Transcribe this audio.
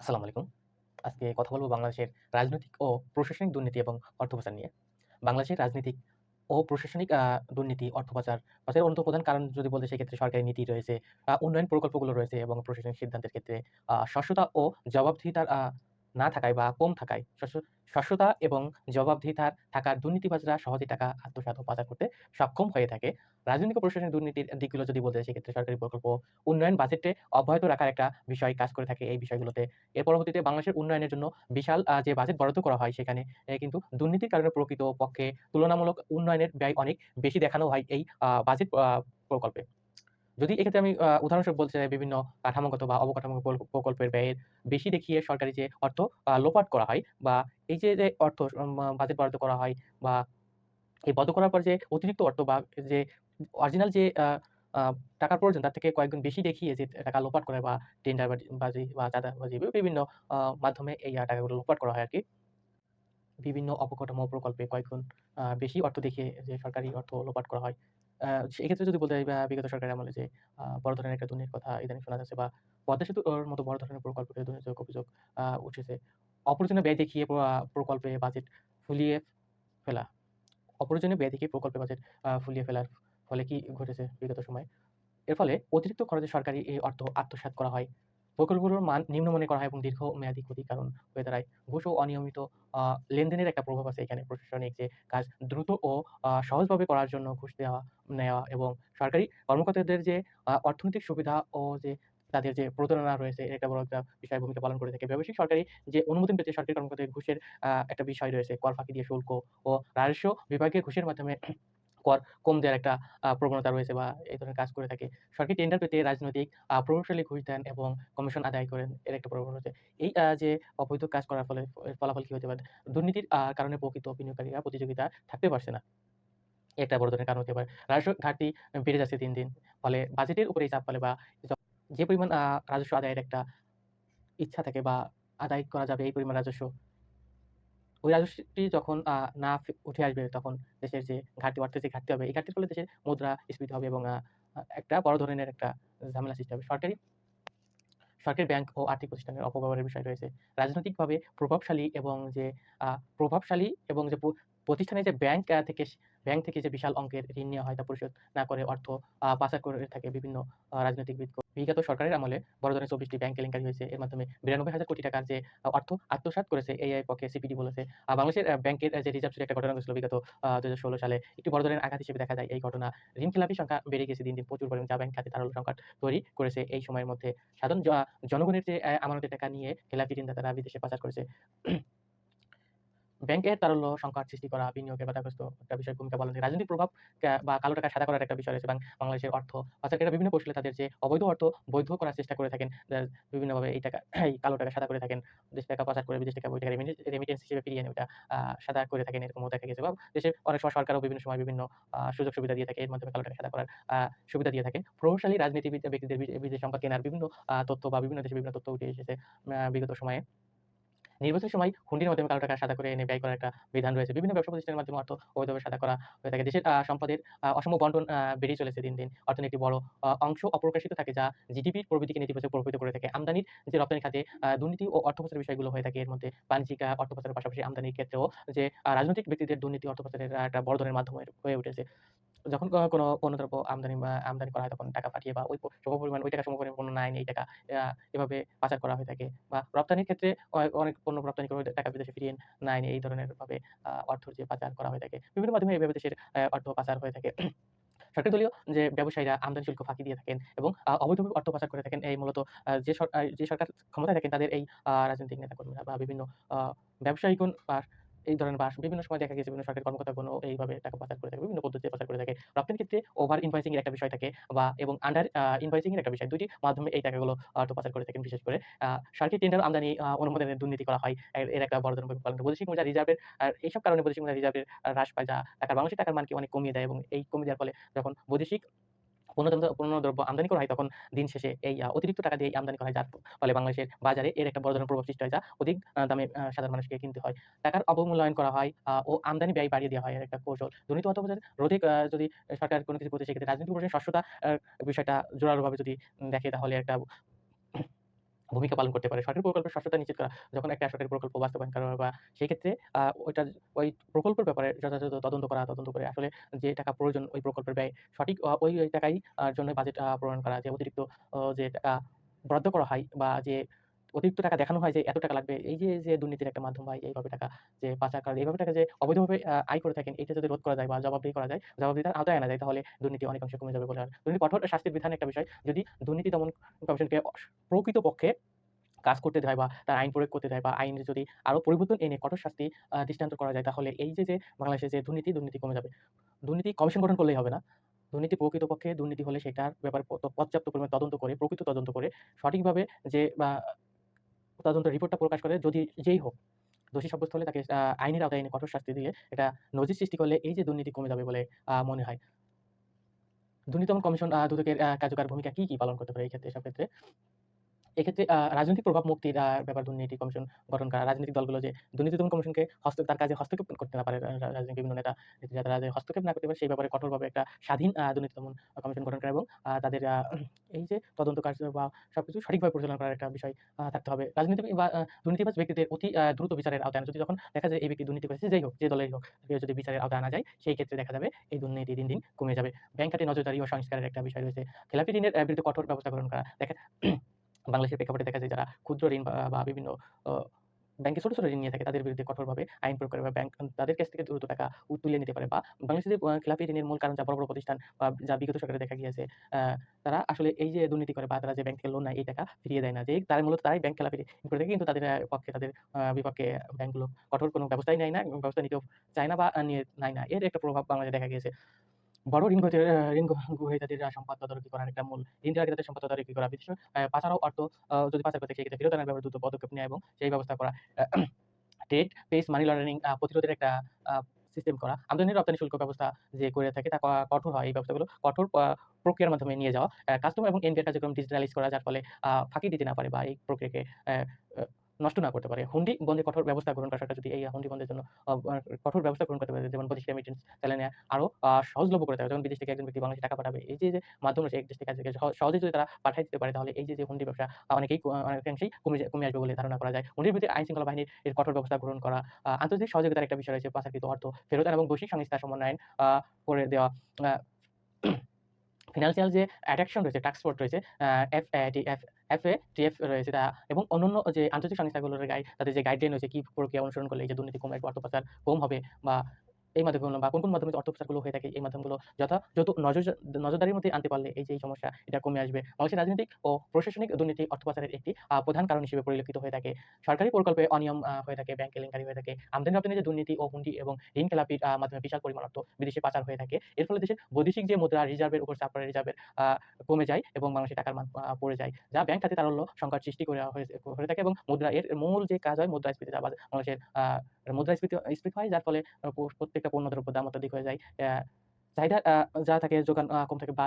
আসসালামু আলাইকুম। আজকে কথা বলব বাংলাদেশের রাজনৈতিক ও প্রশাসনিক দুর্নীতি এবং অর্থপাচার নিয়ে। বাংলাদেশের রাজনৈতিক ও প্রশাসনিক দুর্নীতি, অর্থপাচার পাচারের অন্যতম প্রধান কারণ যদি বলতে সেক্ষেত্রে সরকারি নীতি রয়েছে, উন্নয়ন প্রকল্পগুলো রয়েছে এবং প্রশাসনিক সিদ্ধান্তের ক্ষেত্রে স্বচ্ছতা ও জবাবদিহিতার না থাকায় বা কম থাকায় স্বচ্ছতা এবং জবাবদিহিতার থাকার দুর্নীতিবাজরা সহজে টাকা আত্মসাত পাচার করতে সক্ষম হয়ে থাকে। রাজনৈতিক ও প্রশাসনিক দুর্নীতির দিকগুলো যদি বলতে সেক্ষেত্রে সরকারি প্রকল্প, উন্নয়ন বাজেটে অব্যাহত রাখার একটা বিষয় কাজ করে থাকে এই বিষয়গুলোতে। এর পরবর্তীতে বাংলাদেশের উন্নয়নের জন্য বিশাল যে বাজেট বরাদ্দ করা হয়, সেখানে কিন্তু দুর্নীতির কারণে প্রকৃতপক্ষে তুলনামূলক উন্নয়নের ব্যয় অনেক বেশি দেখানো হয় এই বাজেট প্রকল্পে। যদি এক্ষেত্রে আমি উদাহরণস্বরূপ বলতে চাই বিভিন্ন কাঠামোগত বা অবকাঠামো প্রকল্পের ব্যয়ের বেশি দেখিয়ে সরকারি যে অর্থ লোপাট করা হয় বা এই যে, যে অর্থ বাজেট বরাদ্দ করা হয় বা এই বরাদ্দ করার পর যে অতিরিক্ত অর্থ বা যে অরিজিনাল যে টাকার প্রয়োজন তার থেকে কয়েকগুণ বেশি দেখিয়ে যে টাকা লোপাট করে বা টেন্ডার বাজি বা চাঁদাবাজি বিভিন্ন মাধ্যমে এই টাকাগুলো লোপাট করা হয় আর কি বিভিন্ন অবকাঠামো প্রকল্পে কয়েকগুণ বেশি অর্থ দেখিয়ে যে সরকারি অর্থ লোপাট করা হয়। সেক্ষেত্রে যদি বলতে বা বিগত সরকারের আমলে যে বড় ধরনের একটা দুর্নীতির কথা ইদানিং শোনা যাচ্ছে, বা পদ্মা সেতুর মতো বড় ধরনের প্রকল্পে দুর্নীতির অভিযোগ উঠেছে। অপ্রয়োজনীয় ব্যয় দেখিয়ে প্রকল্পে বাজেট ফুলিয়ে ফেলা। অপ্রয়োজনীয় ব্যয় দেখিয়ে প্রকল্পের বাজেট ফুলিয়ে ফেলার ফলে কি ঘটেছে বিগত সময়ে? এর ফলে অতিরিক্ত খরচে সরকারি এই অর্থ আত্মসাৎ করা হয়। প্রকল্পগুলোর মান নিম্নমানের করা হয় এবং দীর্ঘমেয়াদী ক্ষতির কারণ হয়ে দাঁড়ায়। ঘুষ ও অনিয়মিত লেনদেনের একটা প্রভাব আছে এখানে। প্রশাসনিক যে কাজ দ্রুত ও সহজভাবে করার জন্য ঘুষ দেওয়া, নেওয়া এবং সরকারি কর্মকর্তাদের যে অর্থনৈতিক সুবিধা ও যে তাদের যে প্রতারণা রয়েছে একটা বড় একটা বিষয় ভূমিকা পালন করে থাকে। ব্যবসায়িক সরকারি যে অনুমোদন পেতে সরকারি কর্মকর্তাদের ঘুষের একটা বিষয় রয়েছে। কর ফাঁকি দিয়ে শুল্ক ও রাজস্ব বিভাগের ঘুষের মাধ্যমে কর কম দেওয়ার একটা প্রবণতা রয়েছে বা এই ধরনের কাজ করে থাকে। সরকারি টেন্ডার পেতে রাজনৈতিক প্রভাবশালী ঘুষ দেন এবং কমিশন আদায় করেন। এর একটা প্রবণতা রয়েছে। এই যে অবৈধ কাজ করার ফলে ফলাফল কি হতে পারে? দুর্নীতির কারণে প্রকৃত বিনিয়োগকারীরা প্রতিযোগিতা থাকতে পারছে না। একটা বড় ধরনের কারণ হতে পারে। রাজস্ব ঘাটতি বেড়ে যাচ্ছে দিন, দিন। ফলে বাজেটের উপরেই চাপ ফেলে বা যে পরিমাণ রাজস্ব আদায়ের একটা ইচ্ছা থাকে বা আদায় করা যাবে এই পরিমাণ রাজস্ব ওই রাজস্বটি যখন না উঠে আসবে তখন দেশের যে ঘাটতি, অর্থের যে ঘাটতি হবে, এই ঘাটতির ফলে দেশের মুদ্রাস্ফীতি হবে এবং একটা বড় ধরনের একটা ঝামেলা সৃষ্টি হবে। সরকারি সরকারি ব্যাংক ও আর্থিক প্রতিষ্ঠানের অপব্যবহারের বিষয় রয়েছে। রাজনৈতিকভাবে প্রভাবশালী এবং যে প্রভাবশালী এবং যে প প্রতিষ্ঠানের যে ব্যাংক থেকে ব্যাংক থেকে যে বিশাল অঙ্কের ঋণ নেওয়া হয় তা পরিশোধ না করে অর্থ পাচার করে থাকে বিভিন্ন রাজনৈতিকবিদ। বিগত সরকারের আমলে বড় ধরনের ২৪ টি ব্যাংক কেলেঙ্কারি হয়েছে। এর মাধ্যমে ৯২,০০০ কোটি টাকার যে অর্থ আত্মসাৎ করেছে AI পক্ষে সিপিডি বলেছে। বাংলাদেশের ব্যাংকের যে রিজার্ভ একটা ঘটনা ঘটেছিল বিগত আ ২০১৬ সালে। একটি বড় ধরনের আঘাত হিসেবে দেখা যায় এই ঘটনা। ঋণ খেলাপির সংখ্যা বেড়ে গেছে দিন, দিন প্রচুর পরিমাণে যা ব্যাংক খাতে ধারালো সংকট তৈরি করেছে এই সময়ের মধ্যে। সাধারণ জনগণের যে আমানতের টাকা নিয়ে খেলাপি ঋণদাতারা বিদেশে পাচার করেছে। ব্যাংকের তারল্য সংকট সৃষ্টি করা, বিনিয়োগে বাধাগ্রস্ত একটা বিষয় ভূমিকা পালন রাজনৈতিক প্রভাব বা কালো টাকা সাদা করার একটা বিষয় রয়েছে বাং বাংলাদেশের অর্থ পাচারকারীরা বিভিন্ন কৌশলে তাদের যে অবৈধ অর্থ বৈধ করার চেষ্টা করে থাকেন। বিভিন্নভাবে এই টাকা এই কালো টাকা সাদা করে থাকেন। দেশ টাকা পাচার করে বিদেশ থেকে ওই টাকা রেমিটেন্স রেমিটেন্স হিসেবে ফিরিয়ে এনে ওইটা আ সাদা করে থাকেন এরকমও দেখা গেছে বা দেশের অনেক সময় সরকারও বিভিন্ন সময় বিভিন্ন সুযোগ সুবিধা দিয়ে থাকে। এর মাধ্যমে কালো টাকা সাদা করার সুবিধা দিয়ে থাকে। প্রভাবশালী রাজনীতিবিদ ব্যক্তিদের বিদেশ সম্পদ কেনার বিভিন্ন তথ্য বা বিভিন্ন দেশে বিভিন্ন তথ্য উঠে এসেছে বিগত সময়ে। নির্বাচনের সময় হুন্ডির মাধ্যমে কালো টাকা সাদা করে এনে ব্যয় করার একটা বিধান রয়েছে। বিভিন্ন ব্যবসা প্রতিষ্ঠানের মাধ্যমে অর্থ অবৈধভাবে সাদা করা হয়ে থাকে। দেশের সম্পদের অসম বন্টন বেড়েই চলেছে দিন, দিন। অর্থনীতির একটি বড় অংশ অপ্রকাশিত থাকে যা জিডিপির প্রবৃদ্ধিকে নেতিবাচক প্রভাবিত করে থাকে। আমদানির যে রপ্তানি খাতে দুর্নীতি ও অর্থ পাচারের বিষয়গুলো হয়ে থাকে এর মধ্যে বাণিজ্যিক আ অর্থ পাচারের পাশাপাশি আমদানির ক্ষেত্রেও যে রাজনৈতিক ব্যক্তিদের দুর্নীতি অর্থ পাচারের একটা বড় ধরনের মাধ্যম হয়ে উঠেছে। যখন কোনো পণ্যদ্রব্য আমদানি বা আমদানি করা হয়, তখন টাকা পাঠিয়ে বা ওই প, সমপরিমাণ, ওই টাকা সমপরিমাণ পণ্য না এনে এই টাকা এভাবে পাচার করা হয়ে থাকে। বা রপ্তানির ক্ষেত্রে অনেক পণ্য রপ্তানি করে টাকা বিদেশে ফিরিয়ে না এনে এই ধরনের ভাবে অর্থ যে পাচার করা হয়ে থাকে। বিভিন্ন মাধ্যমে এভাবে দেশের অর্থ পাচার হয়ে থাকে। সরকারি দলীয় যে ব্যবসায়ীরা আমদানি শুল্ক ফাঁকি দিয়ে থাকেন এবং অবৈধভাবে অর্থ পাচার করে থাকেন, এই মূলত যে সরকার যে সরকার ক্ষমতায় থাকেন, তাদের এই রাজনৈতিক নেতাকর্মীরা বা বিভিন্ন ব্যবসায়ীগণ বা এই ধরনের বা বিভিন্ন সময় দেখা গেছে বিভিন্ন সরকারি কর্মকর্তাগণও এইভাবে টাকা পাচার করে থাকে। বিভিন্ন পদ্ধতিতে পাচার করে থাকে। রপ্তানির ক্ষেত্রে ওভার ইনভয়েসিং এর একটা বিষয় থাকে বা এবং আন্ডার ইনভয়েসিং এর একটা বিষয়। ২ টি মাধ্যমে এই টাকাগুলো অর্থ পাচার করে থাকেন বিশেষ করে। সরকারি টেন্ডার আমদানি অনুমোদনের দুর্নীতি করা হয়। এর একটা বড় ধরনের পালন বৈদেশিক মুদ্রা রিজার্ভের এইসব কারণে বৈদেশিক মুদ্রা রিজার্ভের হ্রাস পায় যা টাকার বাংলাদেশী টাকার মানকে অনেক কমিয়ে দেয় এবং এই কমিয়ে দেওয়ার ফলে যখন বৈদেশিক পণ্যদ্রব্য পণ্যদ্রব্য আমদানি করা হয়, তখন দিন শেষে এই অতিরিক্ত টাকা দিয়ে আমদানি করা হয় যার ফলে বাংলাদেশের বাজারে এর একটা বড় ধরনের প্রভাব সৃষ্টি হয়, যা অধিক দামে সাধারণ মানুষকে কিনতে হয়। টাকার অবমূল্যায়ন করা হয় ও আমদানি ব্যয় বাড়িয়ে দেওয়া হয় একটা কৌশল। দুর্নীতি অর্থ পাচার রোধে যদি সরকার কোনো কিছু করতে সেক্ষেত্রে রাজনৈতিক প্রশাসনের স্বচ্ছতা বিষয়টা জোরালোভাবে যদি দেখে, তাহলে একটা ভূমিকা পালন করতে পারে। সরকারি প্রকল্পের স্বচ্ছতা নিশ্চিত করা। যখন একটা সরকারি প্রকল্প বাস্তবায়ন করা বা সেই ক্ষেত্রে ওইটা ওই প্রকল্পের ব্যাপারে যথাযথ তদন্ত করা, তদন্ত করে আসলে যে টাকা প্রয়োজন ওই প্রকল্পের ব্যয় সঠিক ওই, টাকাই জন্য বাজেট প্রণয়ন করা। যে অতিরিক্ত যে টাকা বরাদ্দ করা হয় বা যে অতিরিক্ত টাকা দেখানো হয় যে এত টাকা লাগবে। এই যে, যে দুর্নীতির একটা মাধ্যম ভাই এইভাবে টাকা যে পাচার করা, এইভাবে টাকা যে অবৈধভাবে আয় করে থাকেন এটা যদি রোধ করা যায় বা জবাবদিহি করা যায়, জবাবদিহিতার আওতায় আনা যায় তাহলে দুর্নীতি অনেকাংশে কমে যাবে বলে দুর্নীতি কঠোর শাস্তির বিধান একটা বিষয়। যদি দুর্নীতি দমন কমিশনকে অস প্রকৃতপক্ষে কাজ করতে দেয় বা তার আইন প্রয়োগ করতে দেয় বা আইনের যদি আরও পরিবর্তন এনে কঠোর শাস্তি দৃষ্টান্ত করা যায় তাহলে এই যে, যে বাংলাদেশে যে দুর্নীতি, দুর্নীতি কমে যাবে। দুর্নীতি কমিশন গঠন করলেই হবে না। দুর্নীতি প্রকৃতপক্ষে দুর্নীতি হলে সেটার ব্যাপারে পর্যাপ্ত পরিমাণে তদন্ত করে, প্রকৃত তদন্ত করে সঠিকভাবে যে তদন্ত রিপোর্টটা প্রকাশ করে যদি যেই হোক, দোষী সাব্যস্ত হলে তাকে আইনের আওতায় এনে কঠোর শাস্তি দিয়ে এটা নজির সৃষ্টি করলে এই যে দুর্নীতি কমে যাবে বলে মনে হয়। দুর্নীতি কমিশন দুদকের কার্যকর ভূমিকা কি, কি পালন করতে পারে এই ক্ষেত্রে এসব ক্ষেত্রে? এক্ষেত্রে রাজনৈতিক প্রভাব মুক্তির ব্যাপার দুর্নীতি কমিশন গঠন করা। রাজনৈতিক দলগুলো যে দুর্নীতি দমন কমিশনকে হস্ত তার কাজে হস্তক্ষেপ করতে না পারে রাজনৈতিক বিভিন্ন নেতা যাতে রাজে হস্তক্ষেপ না করতে পারে সেই ব্যাপারে কঠোরভাবে একটা স্বাধীন দুর্নীতি দমন কমিশন গঠন করা এবং তাদের এই যে তদন্ত কার্য বা সবকিছু সঠিকভাবে পরিচালনা করার একটা বিষয় থাকতে হবে। রাজনীতি বা দুর্নীতিবাজ ব্যক্তিদের অতি দ্রুত বিচারের আওতায় যদি যখন দেখা যায় এই ব্যক্তি দুর্নীতি করেছে যেই হোক, যে দলেরই হোক, যদি বিচারের আওতায় আনা যায় সেই ক্ষেত্রে দেখা যাবে এই দুর্নীতি দিন, দিন কমে যাবে। ব্যাংক খাতে নজরদারি ও সংস্কারের একটা বিষয় রয়েছে। খেলাপি ঋণের বিরুদ্ধে কঠোর ব্যবস্থা গ্রহণ করা। দেখেন বাংলাদেশের প্রেক্ষাপটে দেখা যায় যারা ক্ষুদ্র ঋণ বা, বিভিন্ন ব্যাংকে ছোট, ছোট ঋণ নিয়ে থাকে তাদের বিরুদ্ধে কঠোরভাবে আইন প্রয়োগ করে বা ব্যাংক তাদের কাছ থেকে দ্রুত টাকা তুলে নিতে পারে বা বাংলাদেশে যে আ খেলাপি ঋণের মূল কারণ যা বড়, বড় প্রতিষ্ঠান বা যা বিগত সরকারে দেখা গিয়েছে তারা আসলে এই যে দুর্নীতি করে বা তারা যে ব্যাংক থেকে লোন নেয় এই টাকা ফিরিয়ে দেয় না। যে তারা মূলত তারাই ব্যাংক খেলাপি করে থাকে কিন্তু তাদের পক্ষে তাদের বিপক্ষে ব্যাংকগুলো কঠোর কোনো ব্যবস্থাই নেয় না ব্যবস্থা নিতেও চায় না বা নেয় না। এর একটা প্রভাব বাংলাদেশে দেখা গিয়েছে। বড় ঋণ গ্রহীতাদের আ ঋণ গ্রহীতাদের সম্পদ তদারকি করার একটা মূল ঋণ গ্রহীতাদের সম্পদ তদারকি করা। বিদেশে আ পাচার অর্থ যদি পাচার করে থাকে সেক্ষেত্রে ফেরত আনার ব্যাপারে দ্রুত পদক্ষেপ নেয়া এবং সেই ব্যবস্থা করা। ট্রেড পেস মানি লন্ডারিং প্রতিরোধের একটা সিস্টেম করা। আমদানি রপ্তানি শুল্ক ব্যবস্থা যে করে থাকে তা কঠোর হয়। এই ব্যবস্থাগুলো কঠোর প্রক্রিয়ার মাধ্যমে নিয়ে যাওয়া। কাস্টম এবং এনবিআর কার্যক্রম ডিজিটালাইজ করা, যার ফলে ফাঁকি দিতে না পারে বা এই প্রক্রিয়াকে নষ্ট না করতে পারে। হুন্ডি বন্ধে কঠোর ব্যবস্থা গ্রহণ করা সরকার যদি এই হুন্ডি বন্ধের জন্য কঠোর ব্যবস্থা গ্রহণ করতে পারে যেমন বৈদেশিক রেমিটেন্স চাইলে নেয়া আরও সহজলভ্য করে দেয়। যেমন বিদেশ থেকে একজন ব্যক্তি বাংলাদেশে টাকা পাঠাবে। এই যে, যে মাধ্যম রয়েছে এক দেশ থেকে আরেক দেশে সহ সহজেই যদি তারা পাঠায় দিতে পারে তাহলে এই যে, হুন্ডি ব্যবসা অনেকেই অনেকাংশেই কমে কমে আসবে বলে ধারণা করা যায়। হুন্ডির বিরুদ্ধে আইন শৃঙ্খলা বাহিনীর এর কঠোর ব্যবস্থা গ্রহণ করা। আন্তর্জাতিক সহযোগিতার একটা বিষয় রয়েছে পাচারকৃত অর্থ ফেরত এবং বৈশ্বিক সংস্থা সমন্বয়ন করে দেওয়া। আ ফিন্যান্সিয়াল যে অ্যাট্রাকশন রয়েছে, টাস্ক ফোর্স রয়েছে, আ এ টিএফ রয়েছে তা এবং অন্যান্য যে আন্তর্জাতিক সংস্থাগুলোর গাইড তাদের যে গাইডলাইন রয়েছে, কি প্রক্রিয়া অনুসরণ করলে এই যে দুর্নীতি কমে অর্থ পাচার কম হবে বা এই মাধ্যমগুলো বা কোন, কোন মাধ্যমে অর্থ পাচারগুলো হয়ে থাকে এই মাধ্যমগুলো যথাযথ নজর নজরদারির মধ্যে আনতে পারলে এই যে সমস্যা এটা কমে আসবে। বাংলাদেশের রাজনৈতিক ও প্রশাসনিক দুর্নীতি অর্থ পাচারের একটি প্রধান কারণ হিসেবে পরিলক্ষিত হয়ে থাকে। সরকারি প্রকল্পে অনিয়ম হয়ে থাকে, ব্যাংক কেলেঙ্কারি হয়ে থাকে। আমদানি রপ্তানি যে দুর্নীতি ও হুন্ডি এবং ঋণ খেলাপির মাধ্যমে বিশাল পরিমাণ অর্থ বিদেশে পাচার হয়ে থাকে। এর ফলে দেশের বৈদেশিক যে মুদ্রা রিজার্ভের উপর চাপ পড়ে, রিজার্ভের কমে যায় এবং মানুষের টাকার মান পড়ে যায়। যা ব্যাংক খাতে তারল্য সংকট সৃষ্টি করে হয়ে থাকে এবং মুদ্রা এর মূল যে কাজ হয় মুদ্রাস্ফীতি যা আ মুদ্রাস্ফীতি স্ফীতি হয়, যার ফলে প্রত্যেকটা পণ্য দ্রব্যের দাম অত্যাধিক হয়ে যায়। চাহিদা যা থাকে, যোগান কম থাকে বা